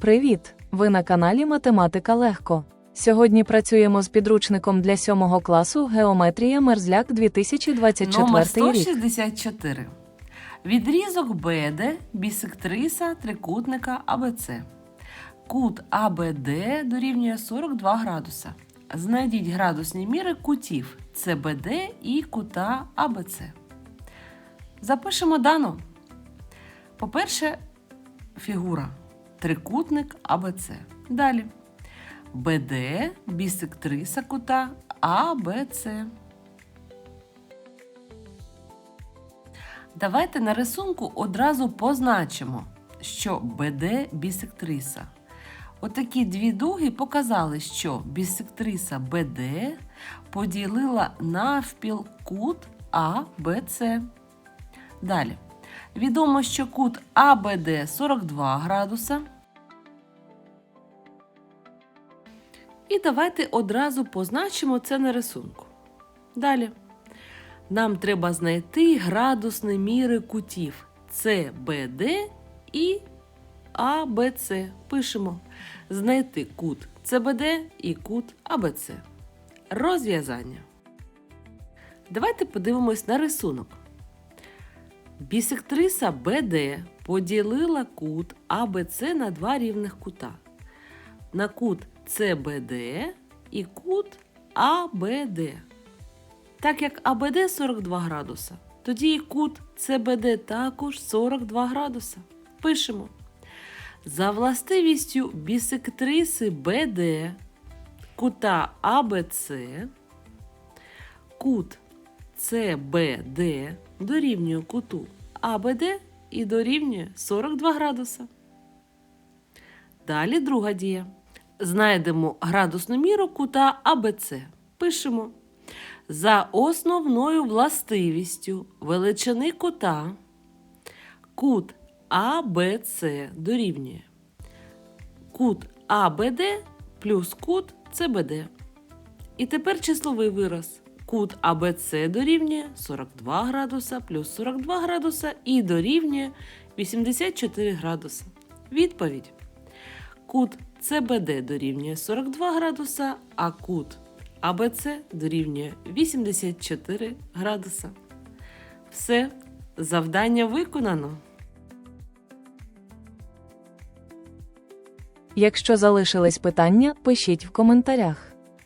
Привіт! Ви на каналі Математика Легко. Сьогодні працюємо з підручником для 7 класу Геометрія Мерзляк 2024 Номер рік. 164. Відрізок БД бісектриса трикутника АБЦ. Кут АБД дорівнює 42 градуса. Знайдіть градусні міри кутів ЦБД і кута АБЦ. Запишемо дано. По-перше, фігура трикутник АБЦ. Далі. БД бісектриса кута АБЦ. Давайте на рисунку одразу позначимо, що БД бісектриса. Отакі дві дуги показали, що бісектриса БД поділила навпіл кут АБЦ. Далі. Відомо, що кут АБД 42 градуса. І давайте одразу позначимо це на рисунку. Далі. Нам треба знайти градусні міри кутів СБД і АБЦ. Пишемо. Знайти кут СБД і кут АБЦ. Розв'язання. Давайте подивимось на рисунок. Бісектриса БД поділила кут АБЦ на два рівних кута. На кут СБД і кут АБД. Так як АБД 42 градуса, тоді і кут СБД також 42 градуса. Пишемо. За властивістю бісектриси БД кута АБЦ, кут СБД дорівнює куту АБД і дорівнює 42 градуса. Далі друга дія. Знайдемо градусну міру кута АБЦ. Пишемо. За основною властивістю величини кута кут АБЦ дорівнює кут АБД плюс кут ЦБД. І тепер числовий вираз. Кут АБЦ дорівнює 42 градуса плюс 42 градуса і дорівнює 84 градуса. Відповідь. Кут ЦБД дорівнює 42 градуса, а кут АБЦ дорівнює 84 градуса. Все, завдання виконано. Якщо залишились питання, пишіть в коментарях.